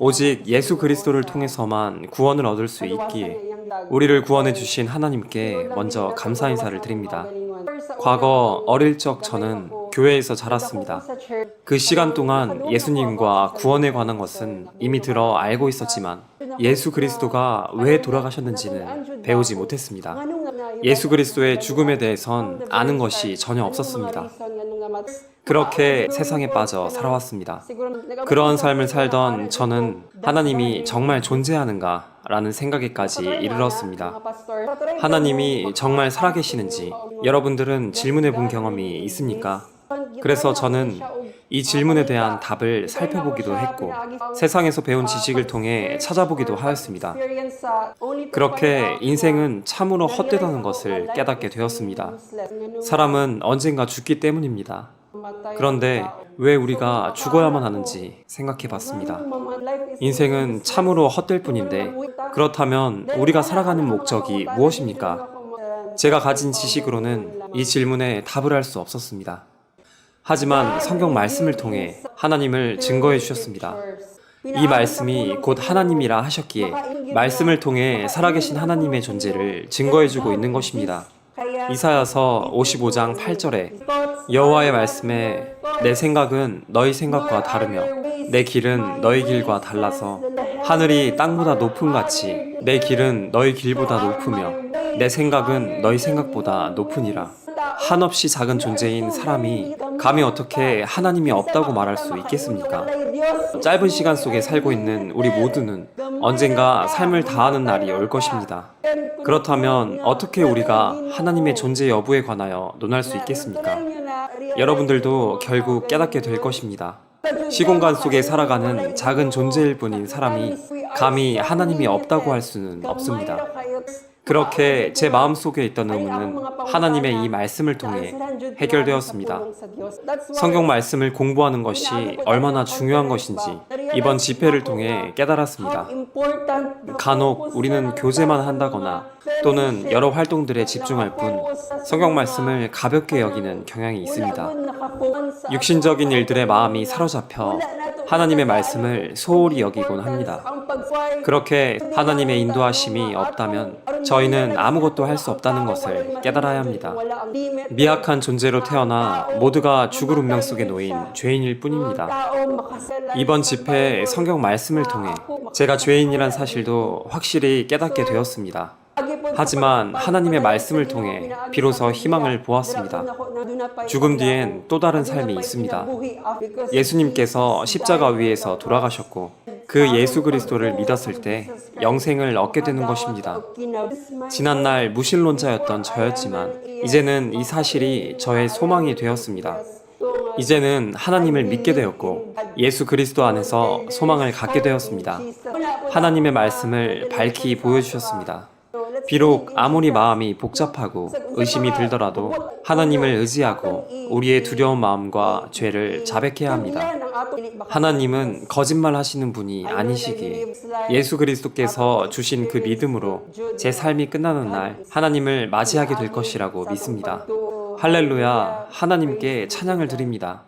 오직 예수 그리스도를 통해서만 구원을 얻을 수 있기에 우리를 구원해 주신 하나님께 먼저 감사 인사를 드립니다. 과거 어릴 적 저는 교회에서 자랐습니다. 그 시간 동안 예수님과 구원에 관한 것은 이미 들어 알고 있었지만 예수 그리스도가 왜 돌아가셨는지는 배우지 못했습니다. 예수 그리스도의 죽음에 대해선 아는 것이 전혀 없었습니다. 그렇게 세상에 빠져 살아왔습니다. 그런 삶을 살던 저는 하나님이 정말 존재하는가 라는 생각에까지 이르렀습니다. 하나님이 정말 살아계시는지 여러분들은 질문해 본 경험이 있습니까? 그래서 저는 이 질문에 대한 답을 살펴보기도 했고 세상에서 배운 지식을 통해 찾아보기도 하였습니다. 그렇게 인생은 참으로 헛되다는 것을 깨닫게 되었습니다. 사람은 언젠가 죽기 때문입니다. 그런데 왜 우리가 죽어야만 하는지 생각해 봤습니다. 인생은 참으로 헛될 뿐인데 그렇다면 우리가 살아가는 목적이 무엇입니까? 제가 가진 지식으로는 이 질문에 답을 할 수 없었습니다. 하지만 성경 말씀을 통해 하나님을 증거해 주셨습니다. 이 말씀이 곧 하나님이라 하셨기에 말씀을 통해 살아계신 하나님의 존재를 증거해 주고 있는 것입니다. 이사야서 55장 8절에 여호와의 말씀에 내 생각은 너희 생각과 다르며 내 길은 너희 길과 달라서 하늘이 땅보다 높음 같이 내 길은 너희 길보다 높으며 내 생각은 너희 생각보다 높으니라 한없이 작은 존재인 사람이 감히 어떻게 하나님이 없다고 말할 수 있겠습니까? 짧은 시간 속에 살고 있는 우리 모두는 언젠가 삶을 다하는 날이 올 것입니다. 그렇다면 어떻게 우리가 하나님의 존재 여부에 관하여 논할 수 있겠습니까? 여러분들도 결국 깨닫게 될 것입니다. 시공간 속에 살아가는 작은 존재일 뿐인 사람이 감히 하나님이 없다고 할 수는 없습니다. 그렇게 제 마음속에 있던 의문은 하나님의 이 말씀을 통해 해결되었습니다. 성경 말씀을 공부하는 것이 얼마나 중요한 것인지 이번 집회를 통해 깨달았습니다. 간혹 우리는 교제만 한다거나 또는 여러 활동들에 집중할 뿐 성경 말씀을 가볍게 여기는 경향이 있습니다. 육신적인 일들의 마음이 사로잡혀 하나님의 말씀을 소홀히 여기곤 합니다. 그렇게 하나님의 인도하심이 없다면 저희는 아무것도 할 수 없다는 것을 깨달아야 합니다. 미약한 존재로 태어나 모두가 죽을 운명 속에 놓인 죄인일 뿐입니다. 이번 집회 성경 말씀을 통해 제가 죄인이란 사실도 확실히 깨닫게 되었습니다. 하지만 하나님의 말씀을 통해 비로소 희망을 보았습니다. 죽음 뒤엔 또 다른 삶이 있습니다. 예수님께서 십자가 위에서 돌아가셨고 그 예수 그리스도를 믿었을 때 영생을 얻게 되는 것입니다. 지난날 무신론자였던 저였지만 이제는 이 사실이 저의 소망이 되었습니다. 이제는 하나님을 믿게 되었고 예수 그리스도 안에서 소망을 갖게 되었습니다. 하나님의 말씀을 밝히 보여주셨습니다. 비록 아무리 마음이 복잡하고 의심이 들더라도 하나님을 의지하고 우리의 두려운 마음과 죄를 자백해야 합니다. 하나님은 거짓말 하시는 분이 아니시기에 예수 그리스도께서 주신 그 믿음으로 제 삶이 끝나는 날 하나님을 맞이하게 될 것이라고 믿습니다. 할렐루야, 하나님께 찬양을 드립니다.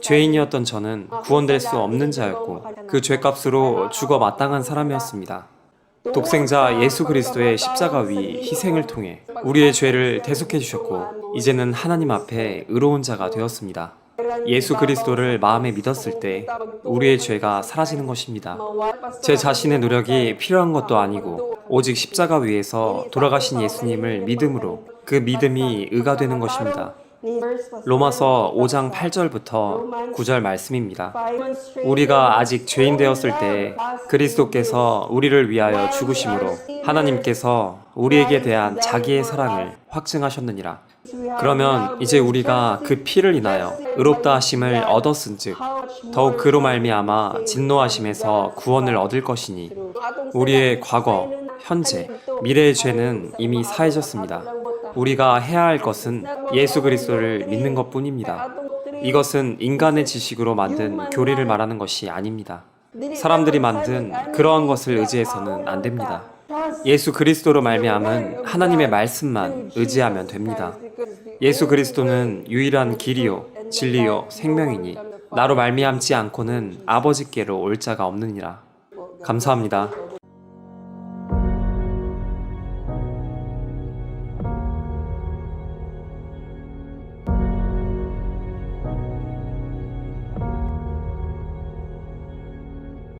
죄인이었던 저는 구원될 수 없는 자였고 그 죄값으로 죽어 마땅한 사람이었습니다. 독생자 예수 그리스도의 십자가 위 희생을 통해 우리의 죄를 대속해 주셨고 이제는 하나님 앞에 의로운 자가 되었습니다. 예수 그리스도를 마음에 믿었을 때 우리의 죄가 사라지는 것입니다. 제 자신의 노력이 필요한 것도 아니고 오직 십자가 위에서 돌아가신 예수님을 믿음으로 그 믿음이 의가 되는 것입니다. 로마서 5장 8절부터 9절 말씀입니다. 우리가 아직 죄인 되었을 때 그리스도께서 우리를 위하여 죽으심으로 하나님께서 우리에게 대한 자기의 사랑을 확증하셨느니라. 그러면 이제 우리가 그 피를 인하여 의롭다 하심을 얻었은즉 더욱 그로 말미암아 진노하심에서 구원을 얻을 것이니 우리의 과거, 현재, 미래의 죄는 이미 사해졌습니다. 우리가 해야 할 것은 예수 그리스도를 믿는 것 뿐입니다. 이것은 인간의 지식으로 만든 교리를 말하는 것이 아닙니다. 사람들이 만든 그러한 것을 의지해서는 안 됩니다. 예수 그리스도로 말미암은 하나님의 말씀만 의지하면 됩니다. 예수 그리스도는 유일한 길이요 진리요 생명이니 나로 말미암지 않고는 아버지께로 올 자가 없느니라. 감사합니다.